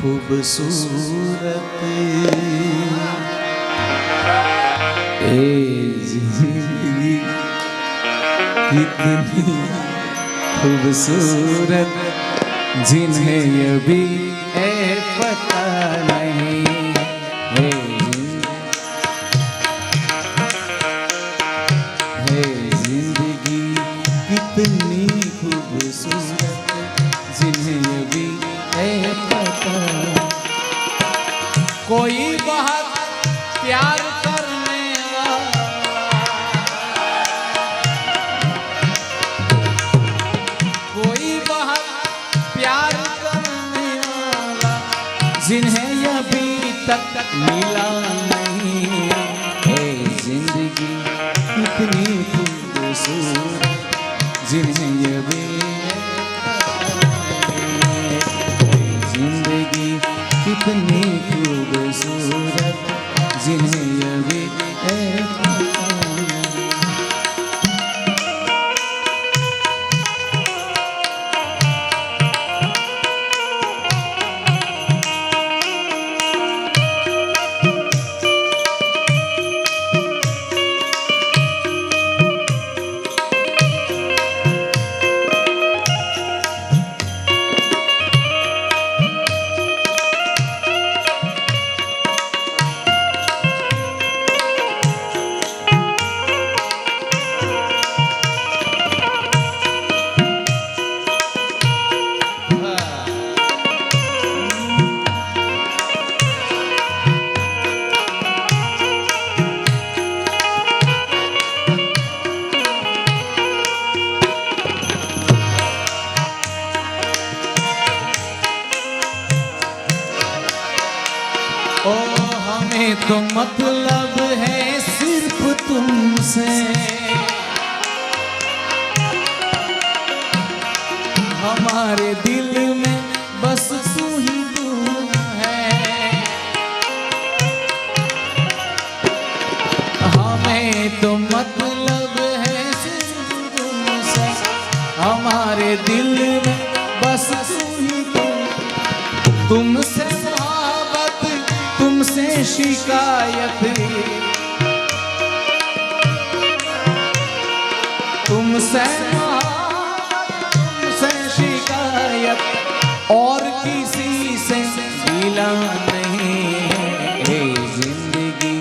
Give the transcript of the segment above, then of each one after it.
खूबसूरत। ए ज़िंदगी कितनी खूबसूरत जिन्हें अभी ए पता नहीं। ज़िंदगी कितनी खूबसूरत जिन्हें कोई बहुत प्यार करने कोई बहुत प्यार करने जिन्हें अभी तक मिला नहीं है। ज़िंदगी कितनी खूबसूरत। जिन्हें अभी हमारे दिल में बस तू ही तू है। हमें तो मतलब है हमारे दिल में बस तू ही तू तुमसे मोहब्बत, तुमसे शिकायत। तुमसे मिला नहीं है ज़िंदगी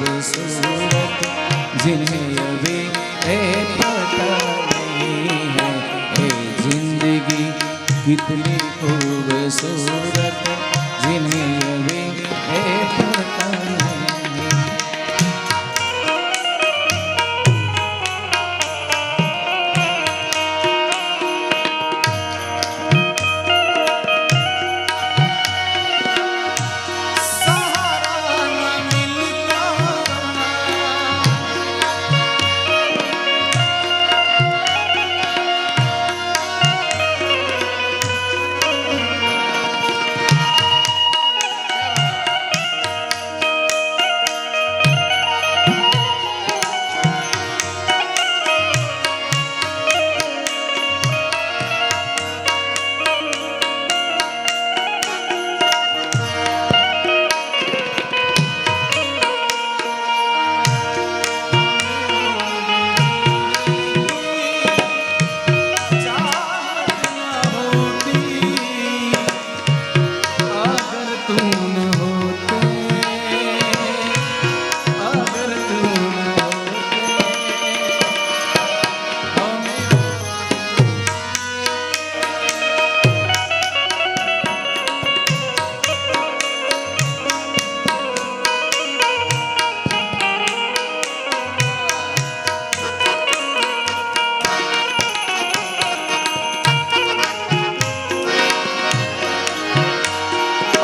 खूबसूरत जिन्हें अभी पता नहीं है ज़िंदगी कितनी खूबसूरत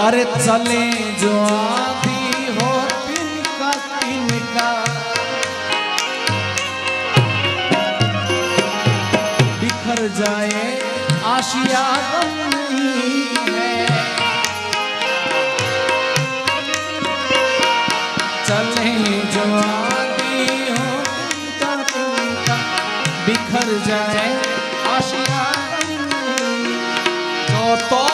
अरे चले जो आती हो तिनका तिनका बिखर जाए, आशिया चले जो बिखर जाए, आशिया नहीं तो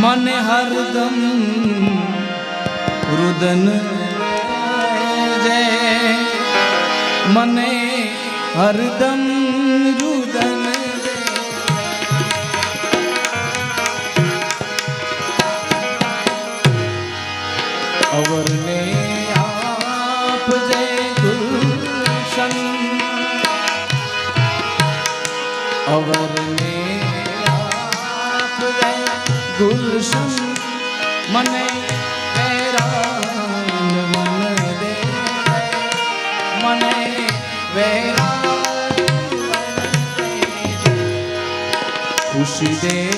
મને હરદમ રુદન જય મને હરદમ રુદન અવરને આપ જય ગુલશન અવરને ગુલશન મને વેરાન મન દે મને વેરાન. ખુશી દે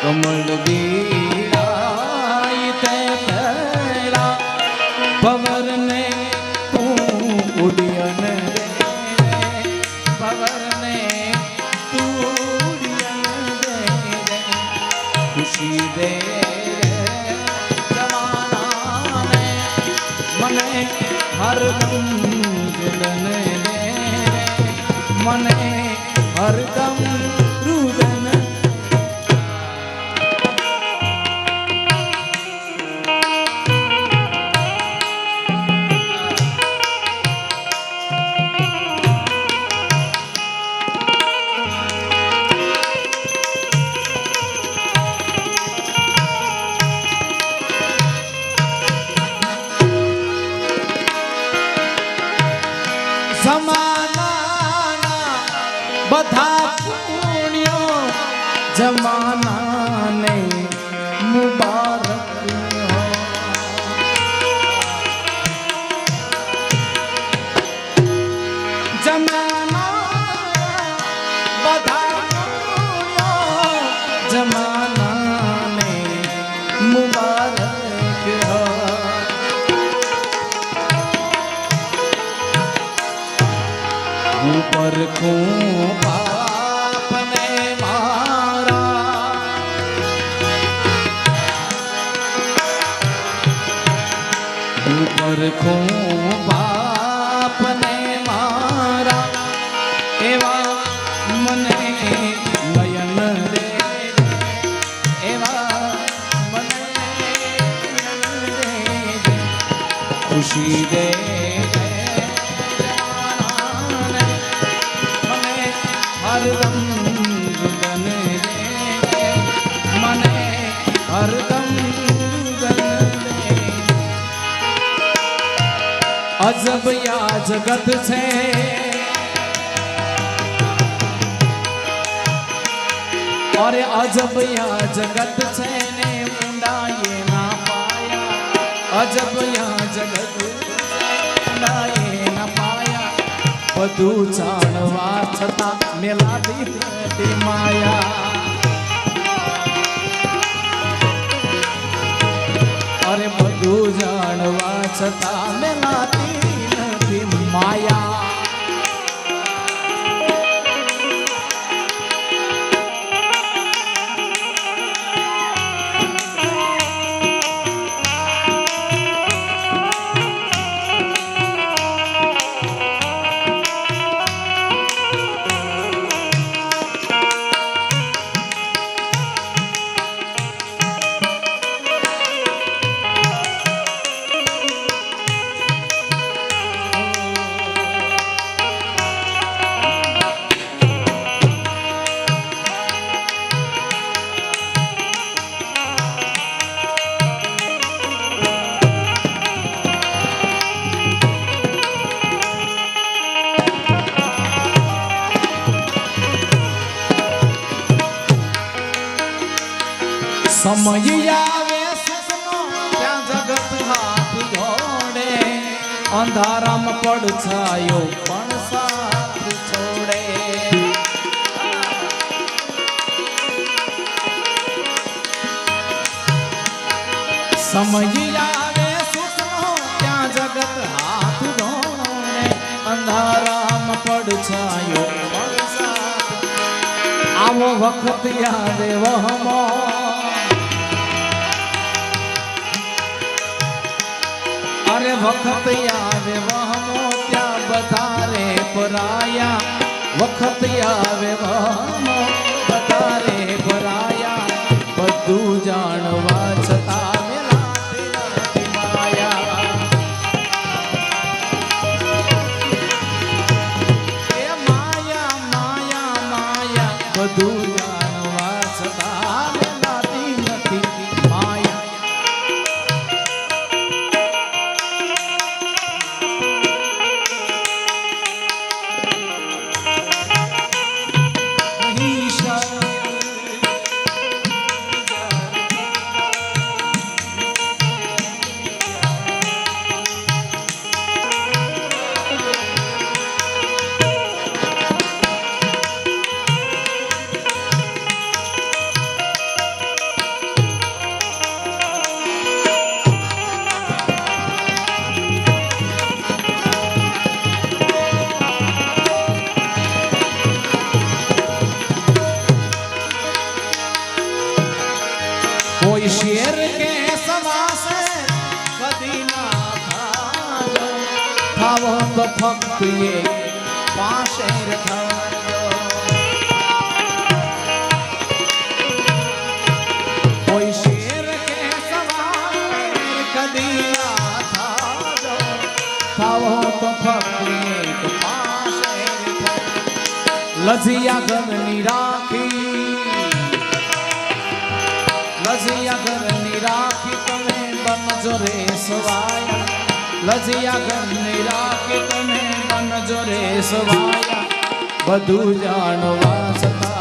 કમળ બીડાય તે પહેલા પવરને તું ઉડિયન પવરને તું ઉડિયન ખુશી દે જમાનાને મને હર મને હરદા પરખું અજબ યા જગત છે અરે અજબ યા જગત છે ને ઊંડાએ ના પાયા અજબ યા જગત છે, ઊંડાએ ના પાયા બધું જાણવા છતાં મેલા દીધી માયા છતાં મેલાતી નથી માયા. સમય આવે ત્યાં જગત હાથ જોડે. અંધારામાં પડછાયો પણ સાથ છોડે. સમય આવે સુખનો ત્યાં જગત હાથ જોડે. અંધારામાં પડછાયો પણ સાથ આવો વખત આવે વહમો ત્યારે વખત આવે વહનો ત્યાં બધા રે પરાયા વખત આવે વહનો બધા ભક્તિએ પાસે કોઈ શેર કે સવાર કદી થાવો તો ભક્તિએ પાસે લજિયા ગમની રાખી. રાખી તમે બનજો રે સવાય. लजिया गंगेरा कितने मन जोरे सुभाया। बधू जानवा सता